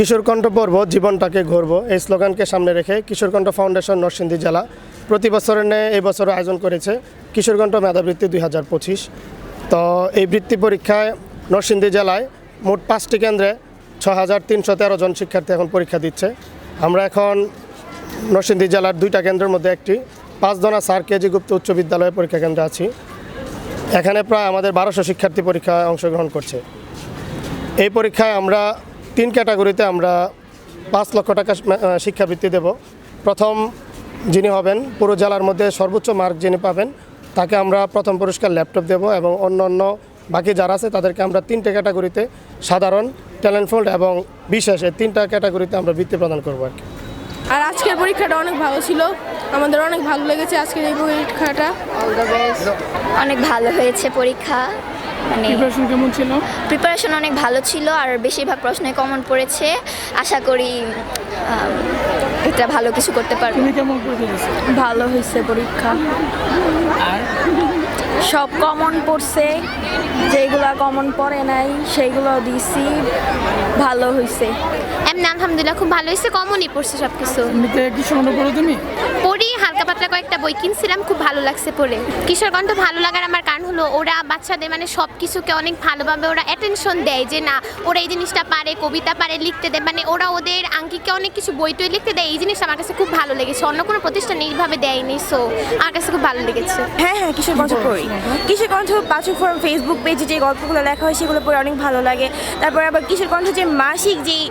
কিশোরকণ্ঠ পর্ব, জীবনটাকে ঘুরব। এই স্লোগানকে সামনে রেখে কিশোরকণ্ঠ ফাউন্ডেশন নরসিংদী জেলা প্রতি বছরের ন্যায় এই বছর আয়োজন করেছে কিশোরকণ্ঠ মেধাবৃত্তি দুই হাজার পঁচিশ। তো এই বৃত্তি পরীক্ষায় নরসিংদী জেলায় মোট পাঁচটি কেন্দ্রে ছ হাজার তিনশো তেরো জন শিক্ষার্থী এখন পরীক্ষা দিচ্ছে। আমরা এখন নরসিংদী জেলার দুইটা কেন্দ্রের মধ্যে একটি। পাঁচদনা স্যার কেজি গুপ্ত উচ্চ বিদ্যালয় পরীক্ষা কেন্দ্রে আছি। এখানে প্রায় আমাদের বারোশো শিক্ষার্থী পরীক্ষায় অংশগ্রহণ করছে। এই পরীক্ষায় আমরা তিন ক্যাটাগরিতে আমরা পাঁচ লক্ষ টাকা শিক্ষাবৃত্তি দেব। প্রথম যিনি হবেন পুরো জেলার মধ্যে সর্বোচ্চ মার্ক যিনি পাবেন তাকে আমরা প্রথম পুরস্কার ল্যাপটপ দেব এবং অন্য অন্য বাকি যারা আছে তাদেরকে আমরা তিনটে ক্যাটাগরিতে সাধারণ ট্যালেন্টফুল এবং বিশেষ এই তিনটা ক্যাটাগরিতে আমরা বৃত্তি প্রদান করব আর কি। আর আজকের পরীক্ষাটা অনেক ভালো ছিল। আমাদের অনেক ভালো লেগেছে আজকের এই পরীক্ষাটা। অনেক ভালো হয়েছে পরীক্ষা। মানে প্রিপারেশন কেমন ছিল? প্রিপারেশন অনেক ভালো ছিল আর বেশিরভাগ প্রশ্নে কমন পড়েছে। আশা করি এটা ভালো কিছু করতে পারব। তুমি কেমন পরীক্ষা ভালো হয়েছে পরীক্ষা। আর? সব কমন পড়ছে যেগুলো কমন পড়ে নাই সেইগুলো দিছি ভালো হয়েছে। এমনি আলহামদুলিল্লাহ খুব ভালো হয়েছে কমনই পড়ছে সব কিছু কি তুমি? পড়ি, হালকা পাতলা কয়েকটা বই কিনছিলাম, খুব ভালো লাগছে পড়ে। কিশোরগঞ্জ ভালো লাগার আমার কারণ হলো ওরা বাচ্চাদের মানে সব কিছুকে অনেক ভালোভাবে ওরা অ্যাটেনশন দেয় যে না, ওরা এই জিনিসটা পারে, কবিতা পারে, লিখতে দেয়। মানে ওরা ওদের আঙ্কিকে অনেক কিছু বই টই লিখতে দেয়। এই জিনিসটা আমার কাছে খুব ভালো লেগেছে। অন্য কোনো প্রতিষ্ঠান এইভাবে দেয়নি সো আমার কাছে খুব ভালো লেগেছে। হ্যাঁ হ্যাঁ কিশোরগঞ্জ পড়ি। কিশোরগঞ্জ পাঁচক ফোরাম ফেসবুক পেজে যে গল্পগুলো লেখা হয়, সেগুলো পড়ে অনেক ভালো লাগে। তারপর আবার কিশোরগঞ্জ যে মাসিক যেই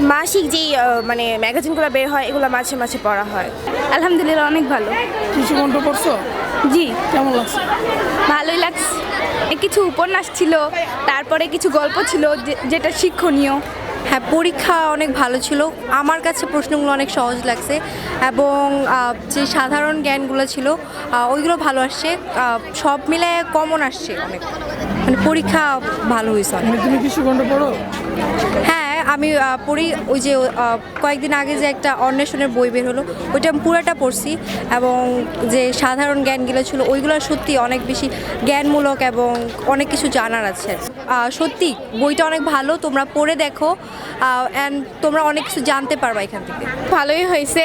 মাসিক যেই মানে ম্যাগাজিনগুলো বের হয় এগুলো মাঝে মাঝে পড়া হয়। আলহামদুলিল্লাহ অনেক ভালো। কিছু ঘণ্টা পড়ছো জি। কেমন লাগছে? ভালোই লাগছে। কিছু উপন্যাস ছিল তারপরে কিছু গল্প ছিল যে- যেটা শিক্ষণীয়। হ্যাঁ পরীক্ষা অনেক ভালো ছিল। আমার কাছে প্রশ্নগুলো অনেক সহজ লাগছে। এবং যে সাধারণ জ্ঞানগুলো ছিল ওইগুলো ভালো আসছে। সব মিলে কমন আসছে অনেক। মানে পরীক্ষা ভালো হয়েছে তুমি কিছু পড়ো? হ্যাঁ আমি পড়ি ওই যে কয়েকদিন আগে যে একটা অন্বেষণের বই বের হলো, ওইটা আমি পুরাটা পড়ছি এবং যে সাধারণ জ্ঞানগুলো ছিল, ওইগুলো সত্যি অনেক বেশি জ্ঞানমূলক এবং অনেক কিছু জানার আছে। সত্যি, বইটা অনেক ভালো, তোমরা পড়ে দেখো অ্যান্ড তোমরা অনেক কিছু জানতে পারবা এখান থেকে। ভালোই হয়েছে।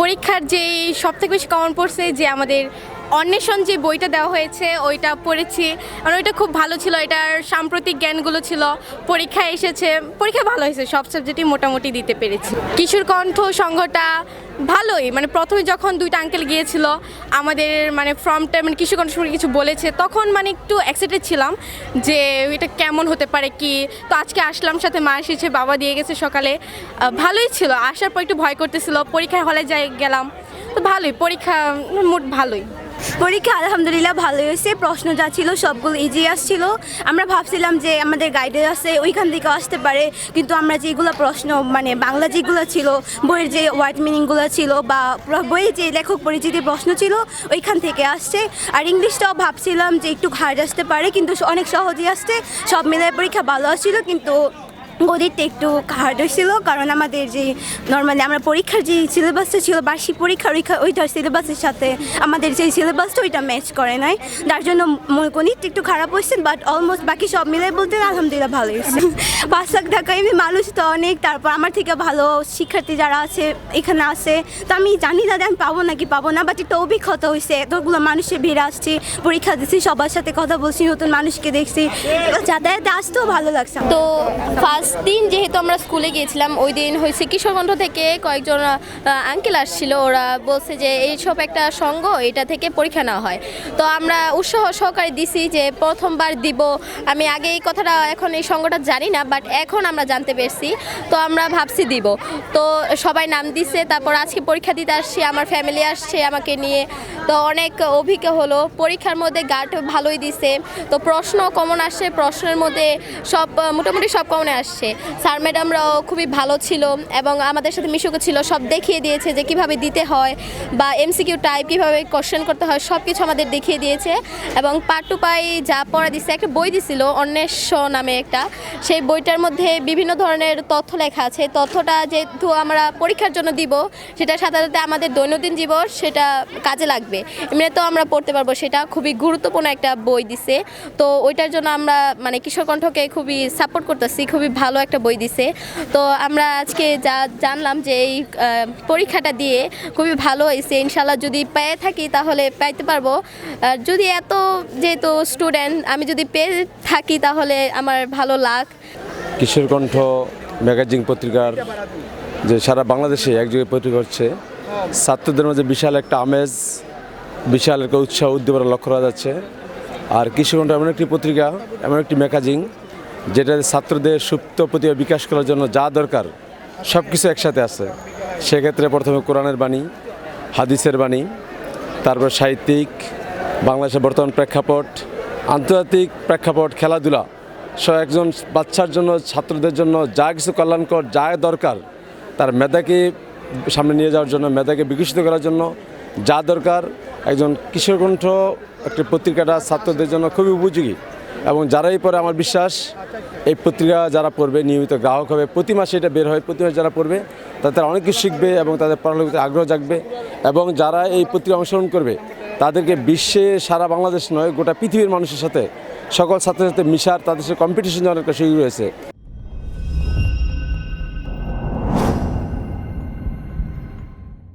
পরীক্ষার যেই সব থেকে বেশি কমন পড়ছে যে আমাদের অন্বেষণ যে বইটা দেওয়া হয়েছে, ওইটা পড়েছি। আর ওইটা খুব ভালো ছিল, এটার সাম্প্রতিক জ্ঞানগুলো ছিল। পরীক্ষায় এসেছে, পরীক্ষা ভালো হয়েছে, সব সাবজেক্টই মোটামুটি দিতে পেরেছি। কিশোর কণ্ঠ সংঘটা ভালোই মানে প্রথমে যখন দুইটা আঙ্কেল গিয়েছিল, আমাদের মানে ফর্মটা মানে কিশোর কণ্ঠ সম্পর্কে কিছু বলেছে, তখন মানে একটু এক্সাইটেড ছিলাম যে এটা কেমন হতে পারে, কি? তো আজকে আসলাম, সাথে মা এসেছে, বাবা দিয়ে গেছে সকালে। ভালোই ছিল, আসার পর একটু ভয় করতেছিল, পরীক্ষার হলে যাই গেলাম। তো ভালোই, পরীক্ষা, মোট ভালোই। পরীক্ষা আলহামদুলিল্লাহ ভালো হয়েছে, প্রশ্ন যা ছিল সবগুলো ইজি আসছিল। আমরা ভাবছিলাম যে আমাদের গাইডে আছে, ওইখান থেকে আসতে পারে, কিন্তু আমরা যেগুলো প্রশ্ন মানে বাংলা যেগুলো ছিল, বইয়ের যে ওয়ার্ড মিনিংগুলো ছিল বা বইয়ের যে লেখক পরিচিতির প্রশ্ন ছিল, ওইখান থেকে আসছে। আর ইংলিশটাও ভাবছিলাম যে একটু হার্ড আসতে পারে, কিন্তু অনেক সহজেই আসছে। সব মিলিয়ে পরীক্ষা ভালো আসছিল, কিন্তু গণিতটা একটু হার্ড ছিল, কারণ আমাদের যে নর্মালি আমরা পরীক্ষার যে সিলেবাসটা ছিল, বার্ষিক পরীক্ষা, ওইখা- ওইটার সিলেবাসের সাথে আমাদের যে সিলেবাসটা ওইটা ম্যাচ করে নাই। তার জন্য গণিত একটু খারাপ হয়েছে বাট অলমোস্ট বাকি সব মিলে বলতে আলহামদুলিল্লাহ ভালো হয়েছে। পাঁচ লাখ টাকা এমনি মানুষ তো অনেক, তারপর আমার থেকে ভালো শিক্ষার্থী যারা আছে, এখানে আছে। তো আমি জানি দাদা আমি পাবো নাকি পাবো না বাট একটু অভিজ্ঞতা হয়েছে। এতগুলো মানুষের ভিড় আসছে, পরীক্ষা দিচ্ছি, সবার সাথে কথা বলছি, নতুন মানুষকে দেখছি। যাতায়াতে আসতেও ভালো লাগছে। তো ফার্স্ট দিন যেহেতু আমরা স্কুলে গিয়েছিলাম, ওই দিন হয়েছে কিশোরগঞ্জ থেকে কয়েকজন আঙ্কেল আসছিল। ওরা বলছে যে এইসব একটা সঙ্গ, এটা থেকে পরীক্ষা নেওয়া হয়। তো আমরা উৎসাহ সহকারে দিছি যে প্রথমবার দিব। আমি আগে এই কথাটা, এখন এই সঙ্গটা জানি না বাট এখন আমরা জানতে পেরেছি। তো আমরা ভাবছি দিব। তো সবাই নাম দিছে, তারপর আজকে পরীক্ষা দিতে আসছি, আমার ফ্যামিলি আসছে আমাকে নিয়ে। তো অনেক অভিজ্ঞ হলো। পরীক্ষার মধ্যে গার্ড ভালোই দিছে। তো প্রশ্ন কমন আসছে প্রশ্নের মধ্যে সব, মোটামুটি সব কমনে আসছে। স্যার, ম্যাডামরাও খুবই ভালো ছিল এবং আমাদের সাথে মিশুকও ছিল, সব দেখিয়ে দিয়েছে যে কীভাবে দিতে হয় বা এমসিকিউ টাইপ কীভাবে কোশ্চেন করতে হয়, সব কিছু আমাদের দেখিয়ে দিয়েছে। এবং পার্ট টু পাই যা পড়া দিচ্ছে একটা বই দিছিল অন্বেষ নামে একটা। সেই বইটার মধ্যে বিভিন্ন ধরনের তথ্য লেখা আছে। তথ্যটা যেহেতু আমরা পরীক্ষার জন্য দিব, সেটা সাথে আমাদের দৈনন্দিন জীবন, সেটা কাজে লাগবে। এমনিতেও আমরা পড়তে পারব। সেটা খুবই গুরুত্বপূর্ণ একটা বই দিছে। তো ওইটার জন্য আমরা মানে কিশোর কণ্ঠকে খুবই সাপোর্ট করতেছি। খুবই ভালো একটা বই দিছে। তো আমরা আজকে যা জানলাম যে এই পরীক্ষাটা দিয়ে খুবই ভালো হয়েছে। ইনশাল্লাহ যদি পেয়ে থাকি তাহলে পাইতে পারব। যদি এত যেহেতু স্টুডেন্ট আমি যদি পেয়ে থাকি তাহলে আমার ভালো লাগ। কিশোরকণ্ঠ ম্যাগাজিন পত্রিকার যে সারা বাংলাদেশে একযোগে পত্রিকা হচ্ছে। ছাত্রদের মাঝে বিশাল একটা আমেজ বিশাল একটা উৎসাহ উদ্দীপনা লক্ষ্য করা যাচ্ছে। আর কিশোরকণ্ঠ এমন একটি পত্রিকা, এমন একটি ম্যাগাজিন, যেটা ছাত্রদের সুপ্ত প্রতিভা বিকাশ করার জন্য যা দরকার সব কিছু একসাথে আছে। সেক্ষেত্রে প্রথমে কোরআনের বাণী, হাদিসের বাণী, তারপর সাহিত্যিক, বাংলাদেশের বর্তমান প্রেক্ষাপট, আন্তর্জাতিক প্রেক্ষাপট, খেলাধুলা। সব একজন বাচ্চার জন্য, ছাত্রদের জন্য যা কিছু কল্যাণকর, যা দরকার, তার মেধাকে সামনে নিয়ে যাওয়ার জন্য, মেধাকে বিকশিত করার জন্য যা দরকার একজন কিশোরকণ্ঠ, একটি পত্রিকাটা ছাত্রদের জন্য খুবই উপযোগী। এবং যারাই পরে আমার বিশ্বাস, এই পত্রিকা যারা পড়বে, নিয়মিত গ্রাহক হবে, প্রতি মাসে এটা বের হয়, প্রতি মাসে যারা পড়বে, তাদের অনেক কিছু শিখবে এবং তাদের পড়ালেখাতে আগ্রহ জাগবে। এবং যারা এই পত্রিকা অংশগ্রহণ করবে, তাদেরকে বিশ্বে সারা বাংলাদেশ নয়, গোটা পৃথিবীর মানুষের সাথে, সকল ছাত্রের সাথে মিশার, তাদের সাথে কম্পিটিশন অনেকটা সুযোগ রয়েছে।